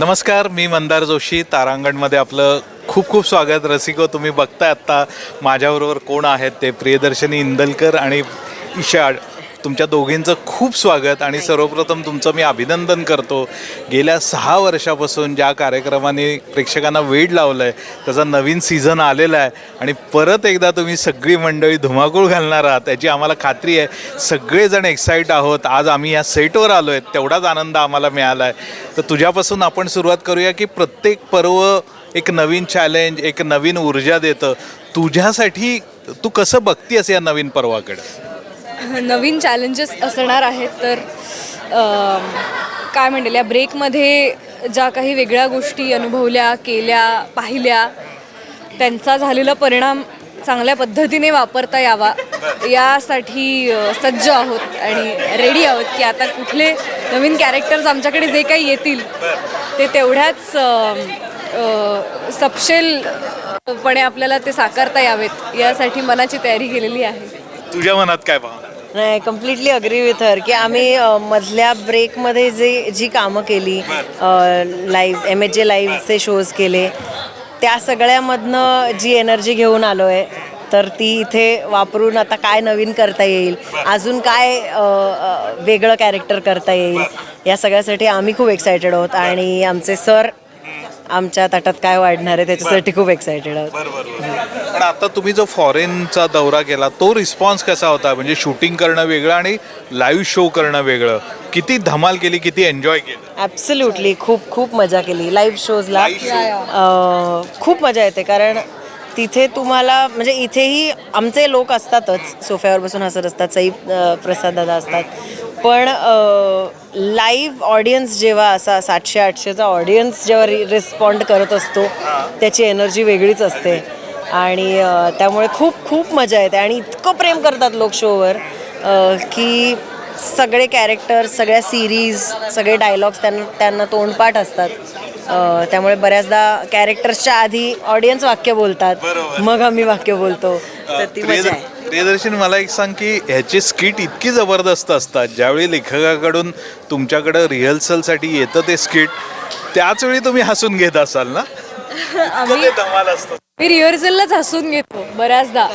नमस्कार मी मंदार जोशी. तारांगणमध्ये आपलं खूप खूप स्वागत. रसिको तुम्ही बघताय आत्ता माझ्याबरोबर कोण आहेत ते? प्रियदर्शनी इंदलकर आणि इशाड. तुमच्या दोघींचं खूप स्वागत आणि सर्वप्रथम तुमचं मी अभिनंदन करतो. गेल्या सहा वर्षापासून ज्या कार्यक्रमाने प्रेक्षकांना वेळ लावलं आहे त्याचा नवीन सीझन आलेला आहे आणि परत एकदा तुम्ही सगळी मंडळी धुमाकूळ घालणार आहात याची आम्हाला खात्री आहे. सगळेजण एक्साईट आहोत. आज आम्ही या सेटवर आलो आहे तेवढाच आनंद आम्हाला मिळाला आहे तर तुझ्यापासून आपण सुरुवात करूया की प्रत्येक पर्व एक नवीन चॅलेंज एक नवीन ऊर्जा देतं. तुझ्यासाठी तू कसं बघतीयस या नवीन पर्वाकडे? नवीन चॅलेंजेस असणार आहेत तर काय म्हणेल या ब्रेकमध्ये ज्या काही वेगळ्या गोष्टी अनुभवल्या केल्या पाहिल्या त्यांचा झालेला परिणाम चांगल्या पद्धतीने वापरता यावा यासाठी सज्ज आहोत आणि रेडी आहोत की आता कुठले नवीन कॅरेक्टर्स आमच्याकडे जे काही येतील ते तेवढ्याच सपशेलपणे आपल्याला ते साकारता यावेत यासाठी मनाची तयारी केलेली आहे. तुझ्या मनात काय भावना? नाही कम्प्लिटली अग्री विथ हर की आम्ही अ, मधल्या ब्रेकमध्ये जे जी कामं केली live M H J लाईव्हचे shows केले त्या सगळ्यामधनं जी एनर्जी घेऊन आलो आहे तर ती इथे वापरून आता काय नवीन करता येईल अजून काय अ, अ, वेगळं कॅरेक्टर करता येईल या सगळ्यासाठी आम्ही खूप एक्सायटेड आहोत आणि आमचे सर आमच्या ताटात काय वाढणार आहे त्याच्यासाठी खूप एक्सायटेड आहोत. पण आता तुम्ही जो फॉरेनचा दौरा केला तो रिस्पॉन्स कसा होता? म्हणजे शूटिंग करणं वेगळं आणि लाईव्ह शो करणं वेगळं. किती धमाल केली किती एन्जॉय केलं? ॲब्सल्युटली खूप खूप मजा केली. लाईव्ह शोजला खूप मजा येते कारण तिथे तुम्हाला म्हणजे इथेही आमचे लोक असतातच. सोफ्यावर बसून हसत असतात सई अ, प्रसाद दादा असतात. पण लाईव्ह ऑडियन्स जेव्हा असा सातशे आठशेचा ऑडियन्स जेव्हा रिस्पॉन्ड करत असतो त्याची एनर्जी वेगळीच असते. आणि त्यामुळे खूप खूप मजा येते. आणि इतकं प्रेम करतात लोक शोवर की सगळे कॅरेक्टर सगळ्या सिरीज सगळे डायलॉग्स त्यांना त्यांना तोंडपाठ असतात. त्यामुळे बऱ्याचदा कॅरेक्टर्सच्या आधी ऑडियन्स वाक्य बोलतात. मग आम्ही वाक्य बोलतो. तर ती मजा आहे. प्रियदर्शनी मला एक सांग की ह्याची स्किट इतकी जबरदस्त असतात. ज्यावेळी लेखकाकडून तुमच्याकडं रिहर्सलसाठी येतं ते स्किट त्याच वेळी तुम्ही हसून घेत असाल ना? इतकं ते धमाल असतं. मी रिहर्सललाच हसून घेतो बऱ्याचदा.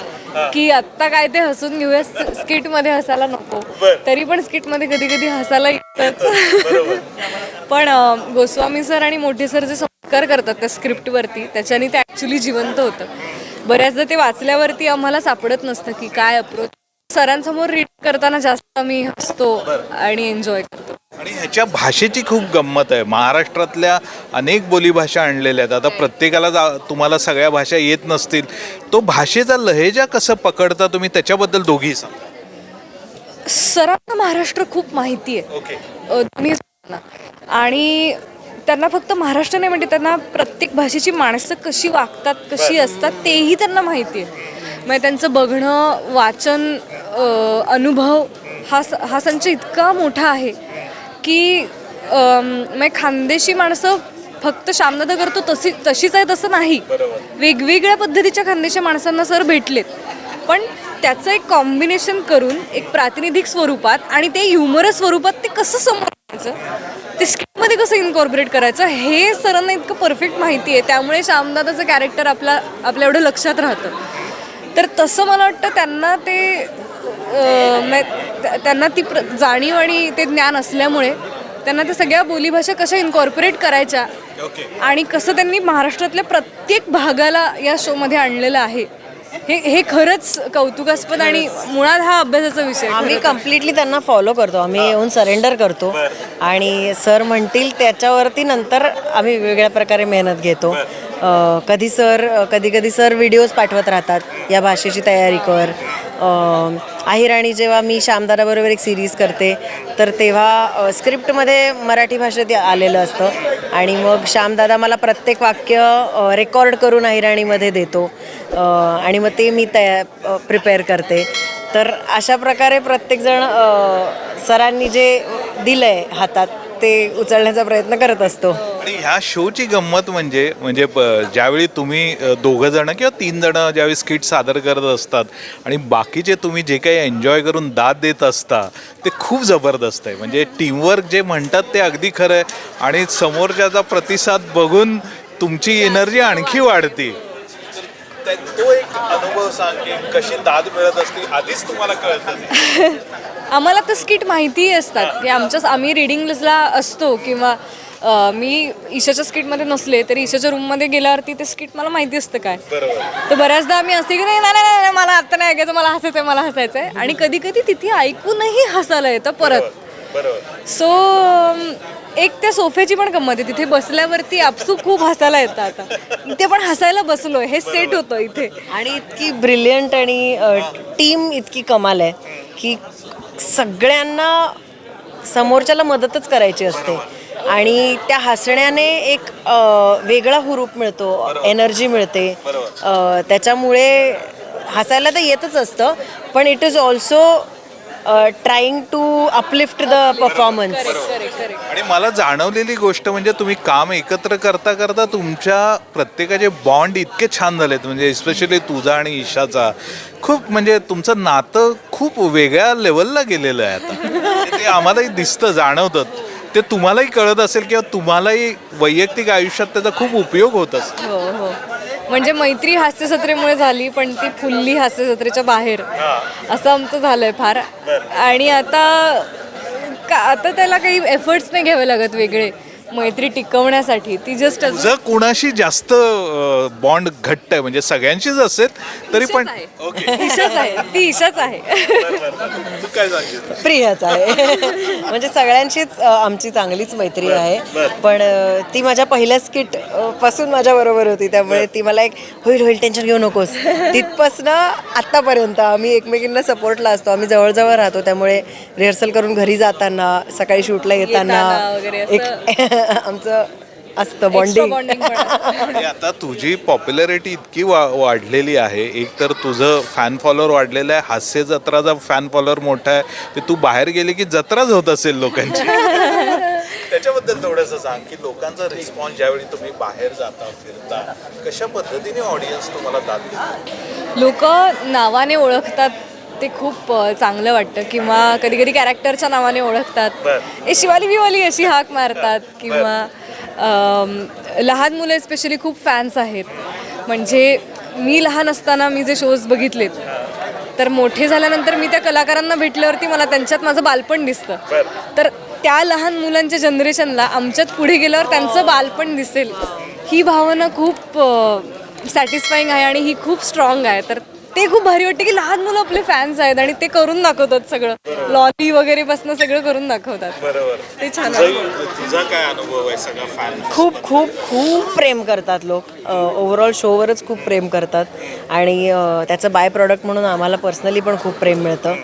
की आत्ता काय ते हसून घेऊया स्किटमध्ये हसायला नको. तरी पण स्किटमध्ये कधी कधी हसायला येतच. पण अं, गोस्वामी सर आणि मोठे सर जे संस्कार करतात त्या स्क्रिप्ट वरती त्याच्याने ते ऍक्च्युली जिवंत होतं. बऱ्याचदा ते वाचल्यावरती आम्हाला सापडत नसतं की काय अप्रोच. सरांसमोर रीड करताना जास्त आम्ही हसतो आणि एन्जॉय करतो. आणि ह्याच्या भाषेची खूप गंमत आहे. महाराष्ट्रातल्या अनेक बोलीभाषा आणलेल्या आहेत. आता प्रत्येकाला जा- तुम्हाला सगळ्या भाषा येत नसतील. तो भाषेचा लहेजा कसं पकडता तुम्ही? त्याच्याबद्दल दोघी सांग. सरांना महाराष्ट्र खूप माहिती आहे. ओके. दोन्ही. आणि त्यांना फक्त महाराष्ट्र नाही म्हणजे त्यांना प्रत्येक भाषेची माणसं कशी वागतात कशी असतात तेही त्यांना माहिती आहे. म्हणजे त्यांचं बघणं वाचन अनुभव हा स- हा संच इतका मोठा आहे की अम, म्हणजे खानदेशी माणसं फक्त शामदादा करतो तशी तशीच आहे तसं नाही. वेगवेगळ्या पद्धतीच्या खानदेशी माणसांना सर भेटलेत. पण त्याचं एक कॉम्बिनेशन करून एक प्रातिनिधिक स्वरूपात आणि ते ह्युमरस स्वरूपात ते कसं समोर ते स्क्रिप्टमध्ये कसं इन्कॉर्पोरेट करायचं? हे सरांना इतकं परफेक्ट माहिती आहे. त्यामुळे श्यामदादाचं कॅरेक्टर आपला आपल्या एवढं लक्षात राहतं. तर तसं मला वाटतं त्यांना ते त्यांना ती प्र जाणीव आणि ते ज्ञान असल्यामुळे त्यांना त्या सगळ्या बोलीभाषा कशा इन्कॉर्पोरेट करायच्या आणि कसं त्यांनी महाराष्ट्रातल्या प्रत्येक भागाला या शोमध्ये आणलेलं आहे. हे हे खरंच कौतुकास्पद आणि मुळात हा अभ्यासाचा विषय. आम्ही कम्प्लिटली त्यांना फॉलो करतो. आम्ही येऊन सरेंडर करतो. आणि सर म्हणतील त्याच्यावरती नंतर आम्ही वेगवेगळ्या प्रकारे मेहनत घेतो. कधी सर कधी कधी सर व्हिडिओज पाठवत राहतात. या भाषेची तयारी कर. अ, आहिराणी जेव्हा मी श्यामदाराबरोबर एक सिरीज करते तर तेव्हा स्क्रिप्टमध्ये मराठी भाषेत आलेलं असतं. आणि मग श्यामदादा मला प्रत्येक वाक्य रेकॉर्ड करून आहिराणीमध्ये देतो. आणि मग ते मी तया प्रिपेअर करते. तर अशा प्रकारे प्रत्येकजण सरांनी जे दिलं आहे हातात ते उचलण्याचा प्रयत्न करत असतो. आणि ह्या शोची गंमत म्हणजे म्हणजे प- ज्यावेळी तुम्ही दोघं जण किंवा तीन जण ज्यावेळी स्किट सादर करत असतात आणि बाकीचे तुम्ही जे काही एन्जॉय करून दाद देत असता ते खूप जबरदस्त आहे. म्हणजे टीमवर्क जे म्हणतात ते अगदी खरं आहे. आणि समोरच्याचा प्रतिसाद बघून तुमची एनर्जी आणखी वाढते. तो एक अनुभव सांग की कशी दाद मिळत असते आधीच तुम्हाला कळतं आम्हाला तर स्किट माहितीही असतात. की आमच्या आम्ही रिडिंगला असतो किंवा मी ईशाच्या स्किटमध्ये नसले तरी ईशाच्या रूममध्ये गेल्यावरती ते स्किट मला माहिती असतं काय. तर बऱ्याचदा आम्ही असते की नाही नाही नाही, नाही मला आता नाही ऐकायचं मला हसायचं आहे मला हसायचं आहे आणि कधी कधी तिथे ऐकूनही हसायला येतं परत. सो एक त्या सोफ्याची पण गंमत आहे. तिथे बसल्यावरती आपसूक खूप हसायला येतं आता. इथे पण हसायला बसलो हे सेट होतं इथे. आणि इतकी ब्रिलियंट आणि टीम इतकी कमाल आहे की सगळ्यांना समोरच्याला मदतच करायची असते. आणि त्या हसण्याने एक वेगळा हुरूप मिळतो. एनर्जी मिळते. त्याच्यामुळे हसायला तर येतच असतं. पण it is also trying to uplift the performance आणि मला जाणवलेली गोष्ट म्हणजे तुम्ही काम एकत्र करता करता तुमच्या प्रत्येकाचे बॉन्ड इतके छान झालेत. म्हणजे स्पेशली तुझा आणि ईशाचा. खूप म्हणजे तुमचं नातं खूप वेगळ्या लेवलला गेलेलं आहे आता. ते आम्हालाही दिसतं जाणवतं. ते तुम्हालाही कळत असेल किंवा तुम्हालाही वैयक्तिक आयुष्यात त्याचा खूप उपयोग होत असेल. हो हो. म्हणजे मैत्री हास्यजत्रेमुळे झाली पण ती फुल्ली हास्यजत्रेच्या बाहेर. असं आमचं झालंय फार. आणि आता का आता त्याला काही एफर्ट्स नाही घ्यावे लागत वेगळे. मैत्री टिकवण्यासाठी ती जस्ट तुझं कोणाशी जास्त बॉन्ड घट्ट आहे म्हणजे सगळ्यांशीच असेल तरी पण ओके. ईशाच आहे. ती ईशाच आहे. तू काय सांगितलं प्रियच आहे. म्हणजे सगळ्यांशीच अ, आमची चांगलीच मैत्री आहे. पण अ, ती माझ्या पहिल्या स्किटपासून माझ्या बरोबर होती. त्यामुळे ती मला एक होईल होईल टेन्शन घेऊ नकोस. तिथपासनं आत्तापर्यंत आम्ही एकमेकींना सपोर्टला असतो. आम्ही जवळजवळ राहतो. त्यामुळे रिहर्सल करून घरी जाताना सकाळी शूटला येताना येताना वगैरे असं. एक आमचं असतं बॉन्डिंग. आणि आता तुझी पॉप्युलॅरिटी इतकी वा वाढलेली आहे. एक तर तुझं फॅन फॉलोअर वाढलेलं आहे. हास्य जत्राचा फॅन फॉलोअर मोठा आहे. ते तू बाहेर गेले की जत्राच होत असेल लोकांची. त्याच्याबद्दल थोडंसं सांग की लोकांचा रिस्पॉन्स ज्यावेळी तुम्ही बाहेर जाता फिरता कशा पद्धतीने ऑडियन्स तुम्हाला दाद देतो लोक नावाने ओळखतात ते खूप चांगलं वाटतं किंवा कधी कधी कॅरेक्टरच्या नावाने ओळखतात. ए शिवाली बिवाली अशी हाक मारतात किंवा लहान मुलं स्पेशली खूप फॅन्स आहेत. म्हणजे मी लहान असताना मी जे शोज बघितलेत तर मोठे झाल्यानंतर मी त्या कलाकारांना भेटल्यावरती मला त्यांच्यात माझं बालपण दिसतं. तर त्या लहान मुलांच्या जनरेशनला आमच्यात पुढे गेल्यावर त्यांचं बालपण दिसेल. ही भावना खूप सॅटिस्फाईंग आहे आणि ही खूप स्ट्रॉंग आहे. तर ते खूप भारी वाटते की लहान मुलं आपले फॅन्स आहेत आणि ते करून दाखवतात सगळं. लॉली वगैरे पासून सगळं करून दाखवतात. बरोबर. ते छान वाटतं. तुझा काय अनुभव आहे सगळा फॅन खूप खूप खूप प्रेम करतात लोक. ओव्हरऑल शोवरच खूप प्रेम करतात. आणि अ, त्याचं बाय प्रॉडक्ट म्हणून आम्हाला पर्सनली पण खूप प्रेम मिळतं.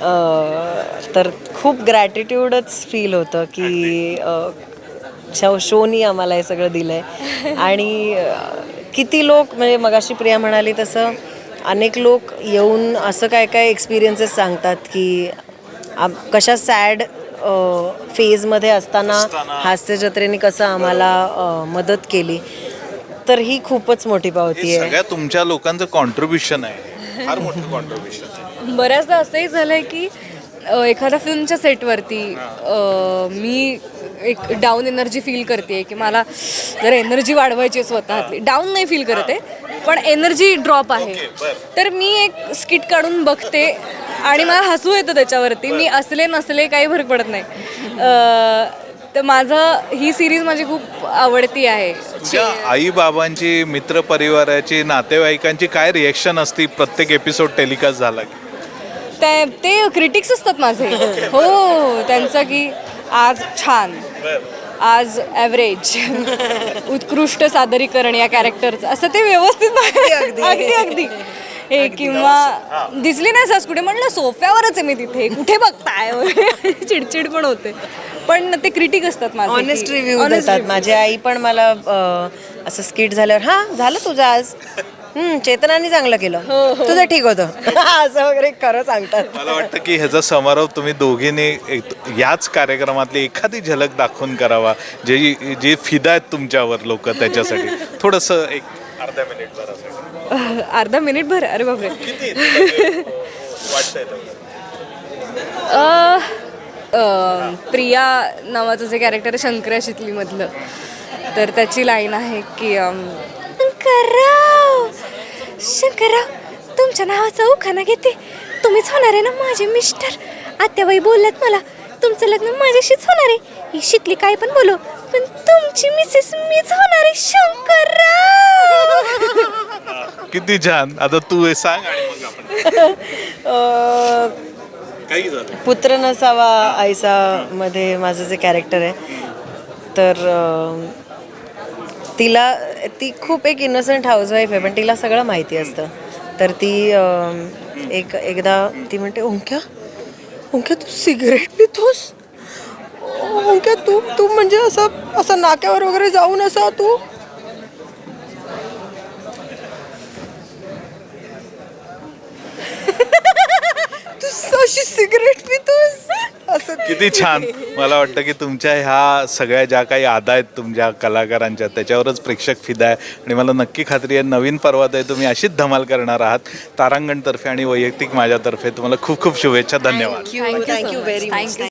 अ, तर खूप ग्रॅटिट्यूडच फील होतं की शो शोनी आम्हाला हे सगळं दिलं आहे आणि अ, किती लोक म्हणजे मगाशी प्रिया म्हणाली तसं अनेक लोक येऊन असं काय काय एक्सपिरियन्सेस सांगतात की आम- कशा सॅड फेजमध्ये असताना हास्य जत्रेने कसं आम्हाला मदत केली. तर ही खूपच मोठी पावती आहे. सगळ्या तुमच्या लोकांचं कॉन्ट्रीब्युशन आहे. फार मोठं कॉन्ट्रीब्युशन आहे. बऱ्याचदा असंही झालंय की एखाद्या फिल्मच्या सेटवरती मी एक डाऊन एनर्जी फील करते की मला जर एनर्जी वाढवायची आहे स्वतःतली. डाऊन नाही फील करते पण एनर्जी ड्रॉप आहे. तर मी एक स्किट काढून बघते आणि मला हसू येतं त्याच्यावरती. मी असले नसले काही फरक पडत नाही. तर माझं ही सिरीज माझी खूप आवडती आहे. आई बाबांची मित्र परिवाराची नातेवाईकांची काय रिएक्शन असती? प्रत्येक एपिसोड टेलिकास्ट झाला की? ते क्रिटिक्स असतात माझे. हो त्यांचं की आज छान. आज ॲव्हरेज उत्कृष्ट सादरीकरण या कॅरेक्टरचं असं ते व्यवस्थित अगदी. अगदी. अगदी हे किंवा दिसली नाही सास कुठे म्हणलं सोफ्यावरच आहे मी तिथे. कुठे बघताय. चिडचिड पण होते. पण ते क्रिटिक असतात माझे. ऑनेस्ट रिव्ह्यू देतात. माझी आई पण मला असं स्किट झाल्यावर हां झालं तुझं आज. हम्म, चेतनाने चांगलं केलं. तुझं ठीक होतं. असं वगैरे खरं सांगतात. मला वाटतं की ह्याचा समारोप तुम्ही दोघींनी एक- याच कार्यक्रमातली एखादी झलक दाखवून करावा जे जे फिदा आहेत तुमच्यावर लोक त्याच्यासाठी. थोडंसं एक अर्ध्या मिनिट भर अर्धा मिनिट भर? अरे बापरे. किती? वाटतंय अ, अ, प्रिया नावाचं जे कॅरेक्टर आहे शंकरा शितलीमधलं तर त्याची लाईन आहे की अम, शंकरराव शंकरराव तुमच्या नावाचा उखाणा घेते. तुम्हीच होणार आहे ना माझे मिस्टर. आत्याबाई बोलल्यात मला तुमचं लग्न माझ्याशीच होणार आहे. ही शिकली काय पण बोलो पण तुमची मिसेस मीच होणार आहे शंकरराव. किती छान. आता तू हे सांग आणि मग आपण अं, काही झालं? पुत्र नसावा आईसा मध्ये माझं जे कॅरेक्टर आहे तर अं, तिला ती खूप एक इनोसंट हाऊसवाईफ आहे पण तिला सगळं माहिती असतं. तर ती अं, एक एकदा ती म्हणते ओंक्या ओंक्या तू सिगरेट पितोस? ओंक्या तू तू म्हणजे असं असं नाक्यावर वगैरे जाऊन असा तू? तू अशी सिगरेट किती छान. मला वाटतं की तुमच्या ह्या सगळ्या ज्या काही आदा आहेत तुमच्या कलाकारांच्या त्याच्यावरच प्रेक्षक फिदा आहे. आणि मला नक्की खात्री आहे नवीन पर्वात आहे तुम्ही अशीच धमाल करणार आहात. तारांगणतर्फे आणि वैयक्तिक माझ्यातर्फे तुम्हाला खूप खूप शुभेच्छा. धन्यवाद. Thank you very much